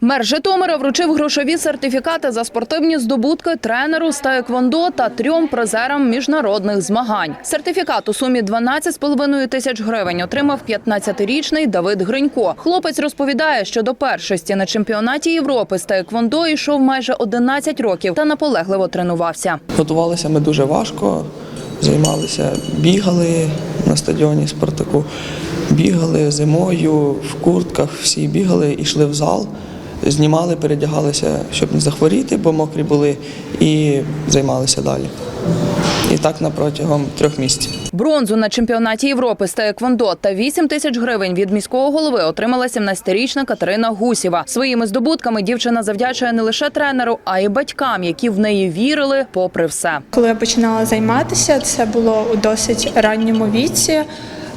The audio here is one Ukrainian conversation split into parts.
Мер Житомира вручив грошові сертифікати за спортивні здобутки тренеру з таеквондо та трьом призерам міжнародних змагань. Сертифікат у сумі 12,5 тисяч гривень отримав 15-річний Давид Гринько. Хлопець розповідає, що до першості на чемпіонаті Європи з таеквондо йшов майже 11 років та наполегливо тренувався. Готувалися ми дуже важко, займалися, бігали на стадіоні Спартаку, бігали зимою в куртках, всі бігали, йшли в зал, знімали, передягалися, щоб не захворіти, бо мокрі були, і займалися далі. І так на протягом трьох місяців. Бронзу на чемпіонаті Європи з таеквондо та 8 тисяч гривень від міського голови отримала 17-річна Катерина Гусєва. Своїми здобутками дівчина завдячує не лише тренеру, а й батькам, які в неї вірили попри все. Коли я починала займатися, це було у досить ранньому віці.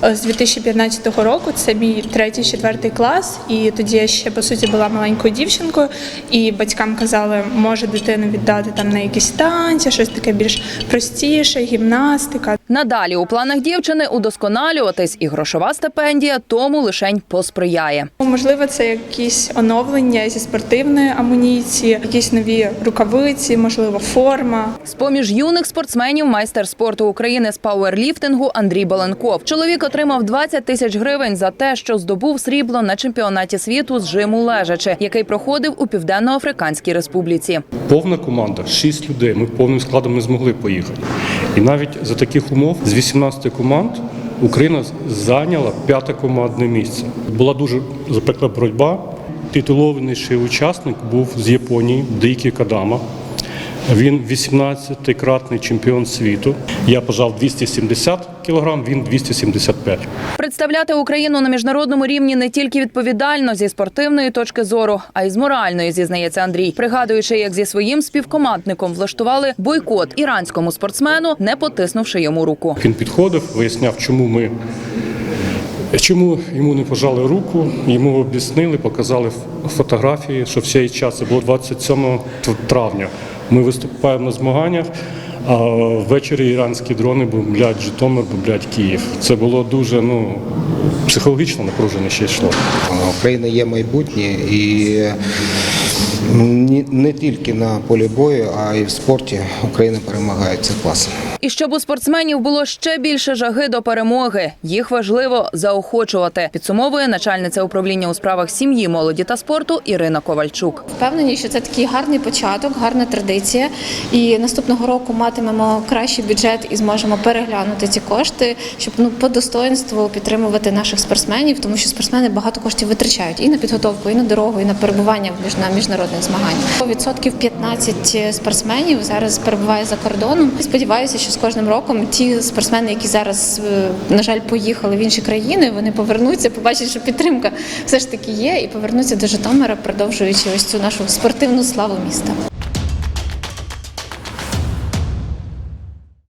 Е, З 2015 року це мій третій, четвертий клас, і тоді я ще по суті була маленькою дівчинкою, і батькам казали, може дитину віддати там на якісь танці, щось таке більш простіше, гімнастика. Надалі у планах дівчини удосконалюватись, і грошова стипендія тому лишень посприяє. Можливо, це якісь оновлення зі спортивної амуніції, якісь нові рукавиці, можливо, форма. З поміж юних спортсменів майстер спорту України з пауерліфтингу Андрій Баленков. Чоловік отримав 20 тисяч гривень за те, що здобув срібло на чемпіонаті світу з жиму лежачи, який проходив у Південно-Африканській Республіці. Повна команда, 6 людей. Ми повним складом не змогли поїхати. І навіть за таких умов з 18 команд Україна зайняла п'яте командне місце. Була дуже запекла боротьба. Титулованіший учасник був з Японії, Дейкі Кадама. Він 18-кратний чемпіон світу. Я пожав 270 кг, він 275 Представляти Україну на міжнародному рівні не тільки відповідально зі спортивної точки зору, а й з моральної, зізнається Андрій, пригадуючи, як зі своїм співкомандником влаштували бойкот іранському спортсмену, не потиснувши йому руку. Він підходив, виясняв, чому ми. Чому йому не пожали руку, йому об'яснили, показали фотографії, що в цей час це було 27 т- травня. Ми виступаємо на змаганнях, а ввечері іранські дрони бомблять Житомир, бомблять Київ. Це було дуже ну, психологічно напруження ще йшло. Україна є майбутнє і не тільки на полі бою, а й в спорті Україна перемагає. Це класно. І щоб у спортсменів було ще більше жаги до перемоги, їх важливо заохочувати. Підсумовує начальниця управління у справах сім'ї, молоді та спорту Ірина Ковальчук. Впевнені, що це такий гарний початок, гарна традиція. І наступного року матимемо кращий бюджет і зможемо переглянути ці кошти, щоб ну по достоинству підтримувати наших спортсменів, тому що спортсмени багато коштів витрачають і на підготовку, і на дорогу, і на перебування на міжнародних змаганнях. Відсотків 15 спортсменів зараз перебуває за кордоном. Сподіваюся, що з кожним роком ті спортсмени, які зараз е, на жаль поїхали в інші країни, вони повернуться, побачать, що підтримка все ж таки є, і повернуться до Житомира, продовжуючи ось цю нашу спортивну славу міста.